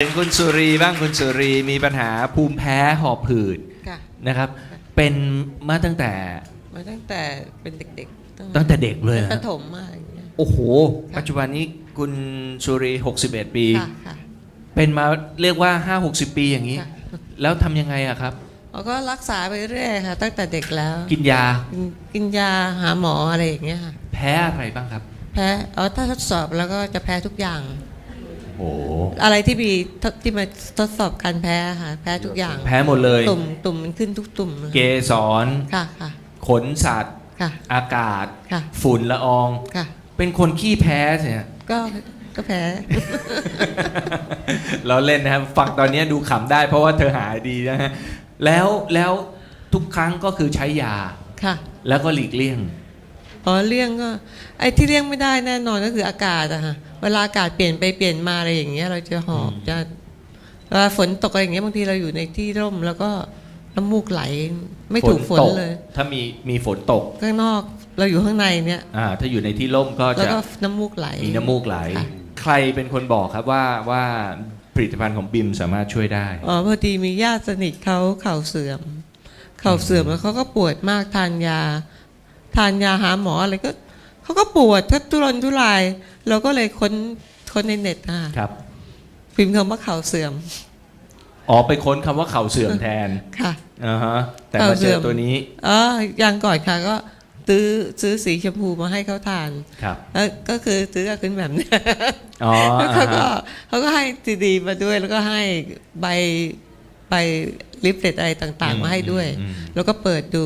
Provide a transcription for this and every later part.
เป็นคุณสุรีบ้างคุณสุรีมีปัญหาภูมิแพ้หอบหืดค่ะนะครับ เป็นมาตั้งแต่มาตั้งแต่เป็นเด็กๆตั้งแต่เด็กเลยเหรอปฮะฐมมาอย่างเงี้ยโอ้โหค่ะปัจจุบันนี้คุณสุรี 61 ปี ค่ะค่ะ เป็นมาเรียกว่า 5 60 ปีอย่างนี้ ค่ะ แล้วทำยังไงอะครับ เราก็รักษาไปเรื่อยค่ะ ตั้งแต่เด็กแล้วกินยากินกินยาหาหมออะไรอย่างเงี้ยค่ะ แพ้อะไรบ้างครับ แพ้อ๋อถ้าทดสอบแล้วก็จะแพ้ทุกอย่าง โอ้โหอะไรที่มีทดที่มาทดสอบการแพ้ค่ะแพ้ทุกอย่างแพ้หมดเลยตุ่มตุ่มมันขึ้นทุกตุ่มเลยเกสรค่ะค่ะขนสัตว์ ค่ะ อากาศ ค่ะ ฝุ่นละออง ค่ะ เป็นคนขี้แพ้สิฮะก็ก็แพ้ เราเล่นนะครับฟังตอนนี้ดูขำได้เพราะว่าเธอหายดีนะฮะแล้วแล้วทุกครั้งก็คือใช้ยา ค่ะ แล้วก็หลีกเลี่ยง อ๋อเลี่ยงก็ไอ้ที่เลี่ยงไม่ได้แน่นอนก็คืออากาศอะค่ะเวลาอากาศเปลี่ยนไปเปลี่ยนมาอะไรอย่างเงี้ย เราจะหอบอืมจะเวลาฝนตกอะไรอย่างเงี้ยบางทีเราอยู่ในที่ร่ม แล้วก็น้ำมูกไหลไม่ถูกฝนตกเลย ถ้ามีมีฝนตกข้างนอกเราอยู่ข้างในเนี่ยอ่าถ้าอยู่ในที่ร่มก็แล้วจะก็น้ำมูกไหลมีน้ำมูกไหลค่ะใครเป็นคนบอกครับว่าว่าผลิตภัณฑ์ของบิมสามารถช่วยได้อ๋อพอดีมีญาติสนิทเขาเข่าเสื่อม เข่าเสื่อมแล้วเขาก็ปวดมากทานยา ทานยาหาหมออะไรก็เขาก็ปวดทุรนทุราย เราก็เลยค้นค้นในเน็ตอะครับพิมพ์คำว่าเข่าเสื่อมอ๋อไปค้นคำว่าเข่าเสื่อมแทนค่ะอ่าฮะแต่เข่ามาเสื่เจออมตัวนี้อ๋ออย่างก่อนค่ะก็ซื้อซื้อสีชมพูมาให้เขาทานครับแล้วก็คือซื้อกับขึ้นแบบเนี้ยอ๋อแล้วอ่าเขาก็ฮะเขาก็ให้ซีดีมาด้วยแล้วก็ให้ใบใบลิฟเล็ตอะไรต่างๆ มาให้ด้วยอืมแล้วก็เปิดดู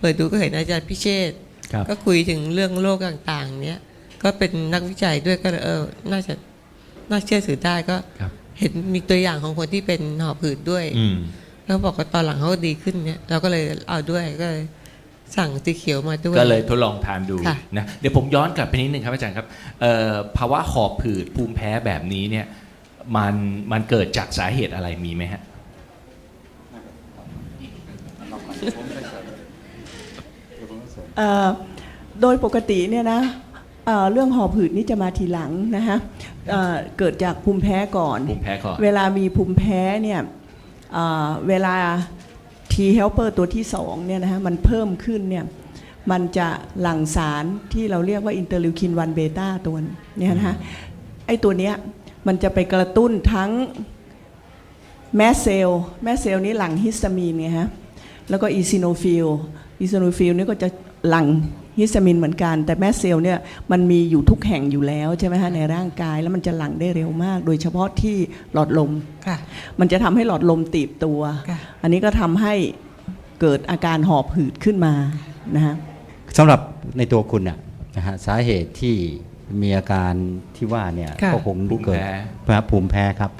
เปิดดูก็เห็นอาจารย์พิเชษฐ์ครับ ก็คุยถึงเรื่องโรคต่างๆ เนี้ยก็เป็นนักวิจัยด้วยก็เลยเออน่าจะน่าเชื่อถือได้ก็ครับเห็นมีตัวอย่างของคนที่เป็นหอบหืดด้วยอืมแล้วบอกว่าตอนหลังเขาดีขึ้นเนี่ยเราก็เลยเอาด้วยก็เลยสั่งสีเขียวมาด้วยก็เลยทดลองทานดูค่ะนะเดี๋ยวผมย้อนกลับไปนิดนึงครับอาจารย์ครับเอ่อภาวะหอบผืดภูมิแพ้แบบนี้เนี่ยมันมันเกิดจากสาเหตุอะไรมีไหมฮะ เอ่อโดยปกติเนี่ยนะเอ่อเรื่องหอบหืดนี่จะมาทีหลังนะฮะเอ่อเกิดจากภูมิแพ้ก่อน ภูมิแพ้ก่อนเวลามีภูมิแพ้เนี่ยเอ่อเวลา T helper ตัวที่สองเนี่ยนะฮะมันเพิ่มขึ้นเนี่ยมันจะหลั่งสารที่เราเรียกว่าอินเตอร์ลิวคิน1เบต้าตัวเนี่ยนะฮะไอตัวเนี้ยมันจะไปกระตุ้นทั้งแมสเซลแมสเซลนี้หลั่งฮิสตามีนไงฮะแล้วก็อีซิโนฟิลอีซิโนฟิลนี่ก็จะ หลั่งฮิสตามินเหมือนกัน แต่แมสเซลเนี่ยมันมีอยู่ทุกแห่งอยู่แล้วใช่ไหมฮะในร่างกายแล้วมันจะหลั่งได้เร็วมาก โดยเฉพาะที่หลอดลม ค่ะ มันจะทำให้หลอดลมตีบตัว ค่ะ อันนี้ก็ทำให้เกิดอาการหอบหืดขึ้นมานะฮะ สำหรับในตัวคุณน่ะนะฮะสาเหตุที่มีอาการที่ว่าเนี่ยค่ะ ก็คงภูมิเกิดแพ้เพราะภูมิแพ้ครับ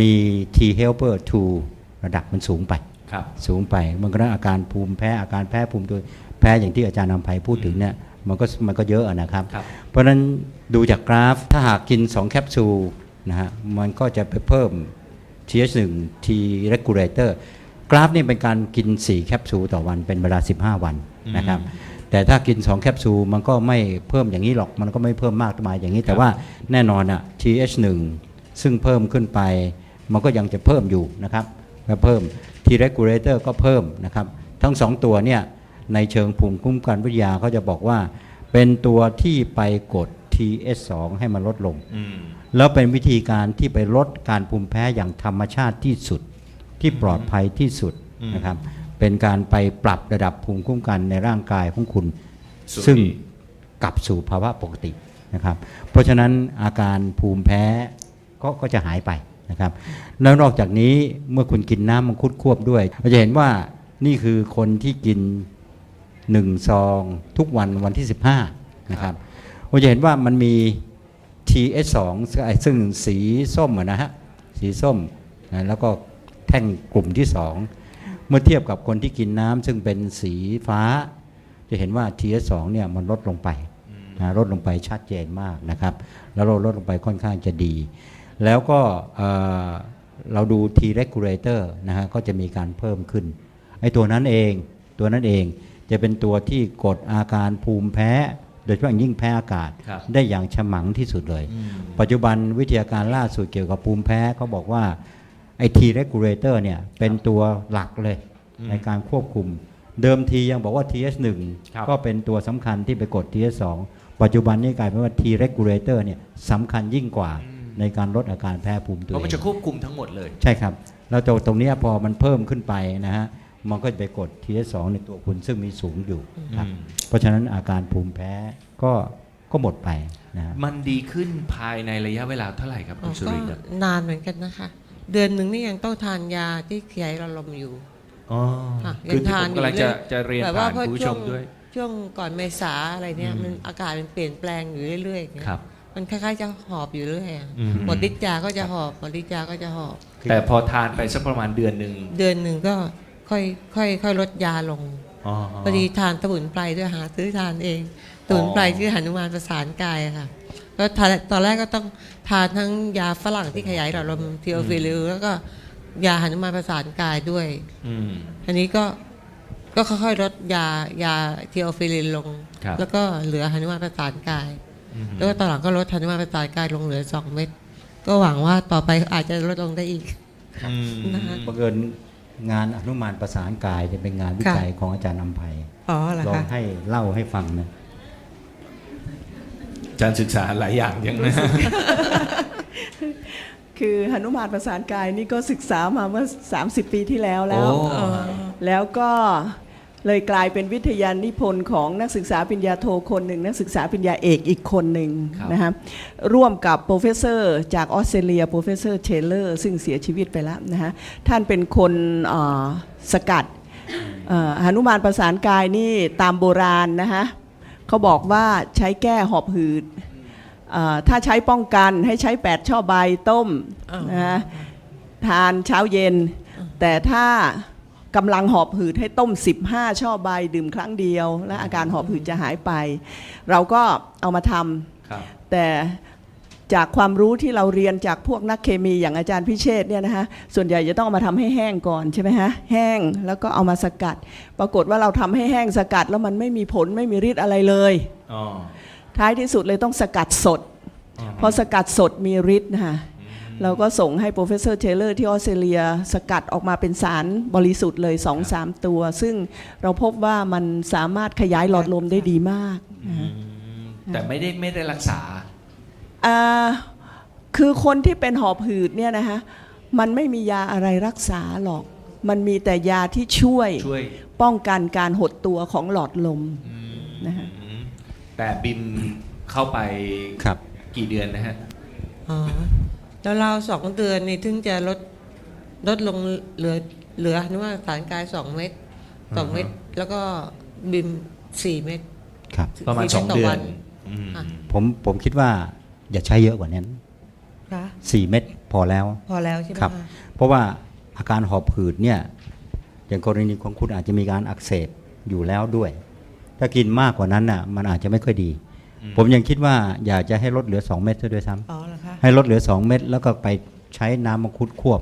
มี T helper 2 ระดับมันสูงไป ครับ สูงไปมันก็ได้อาการภูมิแพ้อาการแพ้ภูมิตัว แพ้อย่างที่อาจารย์นำภัยพูดถึงเนี่ยมันก็มันก็เยอะอะนะครับครับ เพราะฉะนั้นดูจากกราฟถ้าหากกิน 2 แคปซูลนะฮะมันก็จะไปเพิ่ม TH1 T regulator กราฟนี่เป็นการกิน 4 แคปซูลต่อวันเป็นเวลา 15 วันนะครับแต่ถ้ากิน 2 แคปซูลมันก็ไม่เพิ่มอย่างนี้หรอกมันก็ไม่เพิ่มมากมายอย่างนี้ แต่ว่าแน่นอนอะ TH1 ซึ่งเพิ่มขึ้นไป มันก็ยังจะเพิ่มอยู่นะครับก็เพิ่ม T regulator ก็เพิ่มนะครับ ทั้ง 2 ตัวเนี่ย ในเชิงภูมิคุ้มกันวิทยาเขาจะบอกว่า เป็นตัวที่ไปกด TH2 ให้มันลดลงอืมแล้วเป็นวิธีการที่ไปลดการภูมิแพ้อย่างธรรมชาติที่สุดที่ปลอดภัยที่สุดอืมนะครับ เป็นการไปปรับระดับภูมิคุ้มกันในร่างกายของคุณส่วนซึ่งนี้กลับสู่ภาวะปกตินะครับ เพราะฉะนั้นอาการภูมิแพ้ก็ก็จะหายไปนะครับ แล้วนอกจากนี้เมื่อคุณกินน้ำมังคุดควบด้วยเราจะเห็นว่านี่คือคนที่กิน หนึ่งซอง ทุกวันวันที่ 15 นะครับเราจะเห็นว่ามันมี TS2 ซึ่งสีส้มนะฮะสีส้มนะแล้วก็แท่งกลุ่มที่ 2 เมื่อเทียบกับคนที่กินน้ำซึ่งเป็นสีฟ้า จะเห็นว่า TS2 เนี่ยมันลดลงไปนะลดลงไปชัดเจนมากนะครับ แล้วเราลดลงไปค่อนข้างจะดี แล้วก็เเราดู T regulator นะฮะก็จะมีการเพิ่มขึ้นไอ้ตัวนั้นเองตัวนั้นเอง จะเป็นตัวที่กดอาการภูมิแพ้ โดยเฉพาะอย่างยิ่งแพ้อากาศครับได้อย่างฉมังที่สุดเลยอืมปัจจุบันวิทยาการล่าสุดเกี่ยวกับภูมิแพ้เขาบอกว่าไอ T regulator เนี่ยเป็นตัวหลักเลยอืมในการควบคุม เดิมทียังบอกว่า TS1 ครับก็เป็นตัวสำคัญที่ไปกด TS2 ปัจจุบันนี้กลายเป็นว่า T regulator เนี่ยสำคัญยิ่งกว่าในการลดอาการแพ้ภูมิตัวเพราะเอมันจะงควบคุมทั้งหมดเลย ใช่ครับ แล้วตัวตรงเนี้ยพอมันเพิ่มขึ้นไปนะฮะ มันก็จะไปกด TS2 ในตัวคุณซึ่งมีสูงอยู่ครับอืมเพราะฉะนั้นอาการภูมิแพ้ก็ก็หมดไปนะฮะมันดีขึ้นภายในระยะเวลาเท่าไหร่ครับคุณสุก็ริครับนานเหมือนกันนะคะ เดือนหนึ่งนี่ยังต้องทานยาที่ขยายระลมอยู่ อ๋อค่ะคือยังที่ทาผนมอยู่กำลังเรื่จะอยจะเรียนแต่ผ่านพอคุณผู้ชมด้วย ช่วงก่อนเมษาอะไรเนี่ยอืมมันอากาศมันเปลี่ยนแปลงอยู่เรื่อยๆอย่างเงี้ยครับมันคล้ายๆจะหอบอยู่เรื่อยอะอืม หมดฤทธิ์ยาก็จะหอบหมดฤทธิ์ยาก็จะหอบ แต่พอทานไปสักประมาณเดือนหนึ่งเดือนหนึ่งก็ ค่อยค่อยค่อยลดยาลงอ๋อ พอดีทานสมุนไพรด้วยหาซื้อทานเองสมุนไพรชื่อหนุมานประสานกายอะค่ะก็ทานตอนแรกก็ต้องทานทั้งยาฝรั่งที่ขยายหลอดลมทีโอฟิลิลแล้วก็ยาหนุมานประสานกายด้วยอืม อันนี้ก็ก็ค่อยๆลดยายาทีโอฟิลินลง ครับ แล้วก็เหลือหนุมานประสานกาย อืมแล้วก็ตอนหลังก็ลดหนุมานประสานกายลงเหลือสองเม็ดก็หวังว่าต่อไปอาจจะลดลงได้อีก อืมนะคะ บังเอิญ งานอนุมานประสานกายจะเป็นงานวิจัยของอาจารย์นำไพอ๋อเหรอลองคะให้เล่าให้ฟังนะอาจารย์ศึกษาหลายอย่างยังนะ คือหนุมานประสานกายนี่ก็ศึกษามาเมื่อ 30 ปีที่แล้วแล้วโอ้อ๋อแล้วก็ เลยกลายเป็นวิทยานิพนธ์ของนักศึกษาปริญญาโทคนหนึ่ง นักศึกษาปริญญาเอกอีกคนหนึ่งครับนะครับร่วมกับโปรเฟสเซอร์จากออสเตรเลียโปรเฟสเซอร์เชลเลอร์ซึ่งเสียชีวิตไปแล้วนะฮะท่านเป็นคนเอ่อสกัดเอ่อหนุมานประสานกายนี่ตามโบราณนะฮะเขาบอกว่าใช้แก้หอบหืดเอ่อถ้าใช้ป้องกันให้ใช้8ช่อใบต้มอ๋อนะฮะทานเช้าเย็น แต่ถ้า กำลังหอบหืดให้ต้ม 15 ช่อใบดื่มครั้งเดียว และอาการหอบหืดจะหายไป เราก็เอามาทครับำแต่จากความรู้ที่เราเรียนจากพวกนักเคมีอย่างอาจารย์พิเชษเนี่ยนะคะส่วนใหญ่จะต้องเอามาทำให้แห้งก่อนใช่ไหมฮะแห้งแล้วก็เอามาสกัด ปรากฏว่าเราทำให้แห้งสกัดแล้วมันไม่มีผลไม่มีฤทธิ์อะไรเลย อ๋อท้ายที่สุดเลยต้องสกัดสดอ๋อพอสกัดสดมีฤทธิ์นะคะ เราก็ส่งให้โปรเฟสเซอร์เทเลอร์ที่ออสเตรเลียสกัดออกมาเป็นสารบริสุทธิ์เลย 2-3 ตัว ซึ่งเราพบว่ามันสามารถขยายหลอดลมได้ดีมากอืมแต่ไม่ได้ไม่ได้รักษา อ่าคือคนที่เป็นหอบหืดเนี่ยนะคะมันไม่มียาอะไรรักษาหรอก มันมีแต่ยาที่ช่วยช่วยป้องกันการหดตัวของหลอดลม อืมนะฮะแต่บิมเข้าไปครับ กี่เดือนนะฮะ อ๋อ แล้วเราสองเดือนนี่ถึงจะลดลดลงเหลือเหลือนึกว่าสารกายสองเม็ดสองเม็ดแล้วก็บิมสี่เม็ดครับ ประมาณสี่สองต่เดือวันอืมอะผมผมคิดว่าอย่าใช้เยอะกว่านั้นคะ4เม็ดพอแล้ว พอแล้วใช่ไหมครับคะเพราะว่าอาการหอบหืดเนี่ย อย่างกรณีของคุณอาจจะมีการอักเสบอยู่แล้วด้วย ถ้ากินมากกว่านั้นน่ะ มันอาจจะไม่ค่อยดี ผมยังคิดว่าอยากจะให้ลดเหลือ2เม็ดซะด้วยซ้อ๋อเหรอคะำ ให้ลดเหลือ 2 เม็ดแล้วก็ไปใช้น้ำมังคุดควบ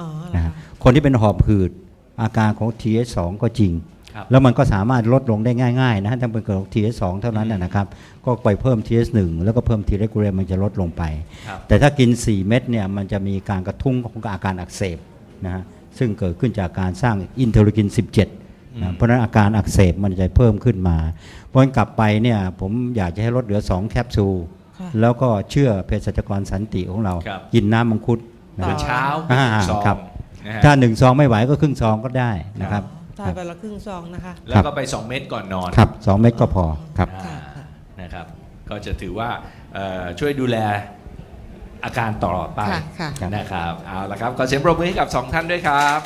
อ๋อเหรอนะคะฮะคนที่เป็นหอบหืดอาการของ TS2 ก็จริงครับแล้วมันก็สามารถลดลงได้ง่ายๆนะฮะถ้าเป็นเกิดของ TS2 เท่านั้นนะนะครับ ก็ไปเพิ่ม TS1 แล้วก็เพิ่ม T regular มันจะลดลงไปครับแต่ถ้ากิน 4 เม็ดเนี่ยมันจะมีการกระทุ้งของอาการอักเสบนะฮะซึ่งเกิดขึ้นจากการสร้างอินเทอร์ลูคิน 17นะเพราะฉะนั้นอาการอักเสบมันจะเพิ่มขึ้นมา เพราะฉะนั้นกลับไปเนี่ยผมอยากจะให้ลดเหลือ 2 แคปซูลค่ะ แล้วก็เชื่อเภสัชกรสันติของเรา ครับ กินน้ำมังคุดนะคือฮะเช้าอ่าซองครับ นะฮะถ้าหนึ่งซองไม่ไหวก็ครึ่งซองก็ได้นะครับทานไปละครึ่งซองนะคะแล้วก็ไปสองเม็ดก่อนนอนครับสองเม็ดก็พอครับ อ่านะครับ ก็จะถือว่าเอ่อช่วยดูแลอาการตลอดไปค่ะค่ะ นะครับเอาละครับขอเสียงปรบมือให้กับสองท่านด้วยครับ